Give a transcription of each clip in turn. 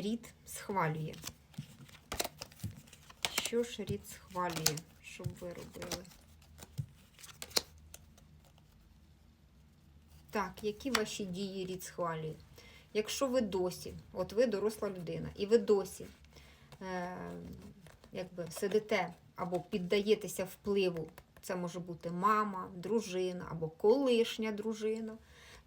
рід схвалює? Що ж рід схвалює, щоб ви робили? Так, які ваші дії рід схвалює? Якщо ви досі, от ви доросла людина, і ви досі е, якби сидите або піддаєтеся впливу, це може бути мама, дружина або колишня дружина,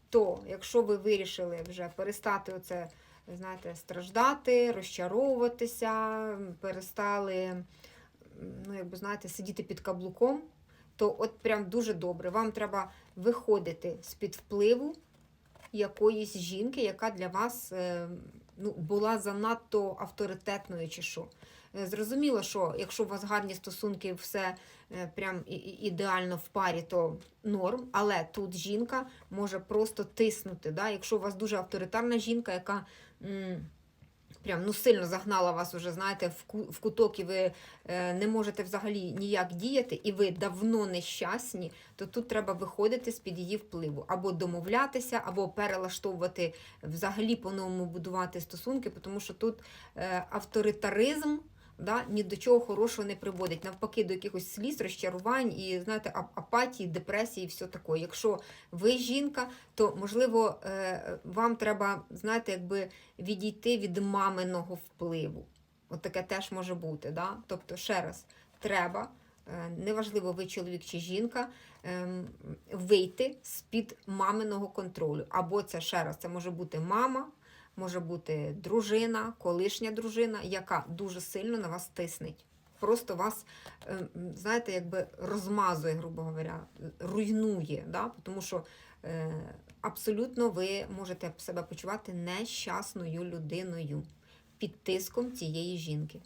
то якщо ви вирішили вже перестати оце, знаєте, страждати, розчаровуватися, перестали, ну, якби знаєте, сидіти під каблуком, то от прям дуже добре. Вам треба виходити з-під впливу якоїсь жінки, яка для вас е, ну, була занадто авторитетною чи що. Е, Зрозуміло, що якщо у вас гарні стосунки, все е, прям ідеально в парі, то норм. Але тут жінка може просто тиснути. Да? Якщо у вас дуже авторитарна жінка, яка прям ну, сильно загнала вас уже, знаєте, в ку- в куток, і ви е, не можете взагалі ніяк діяти, і ви давно нещасні, то тут треба виходити з-під її впливу. Або домовлятися, або перелаштовувати, взагалі по-новому будувати стосунки, тому що тут е, авторитаризм да, ні до чого хорошого не приводить. Навпаки, до якихось сліз, розчарувань і знаєте, апатії, депресії і все таке. Якщо ви жінка, то можливо е, вам треба, знаєте, якби відійти від маминого впливу. От таке теж може бути. Да? Тобто, ще раз, треба. е, Неважливо, ви чоловік чи жінка, ем, вийти з-під маминого контролю. Або це ще раз, це може бути мама, може бути дружина, колишня дружина, яка дуже сильно на вас тиснить. Просто вас, ем, знаєте, якби розмазує, грубо говоря, руйнує. Да? Тому що е, абсолютно ви можете себе почувати нещасною людиною під тиском цієї жінки.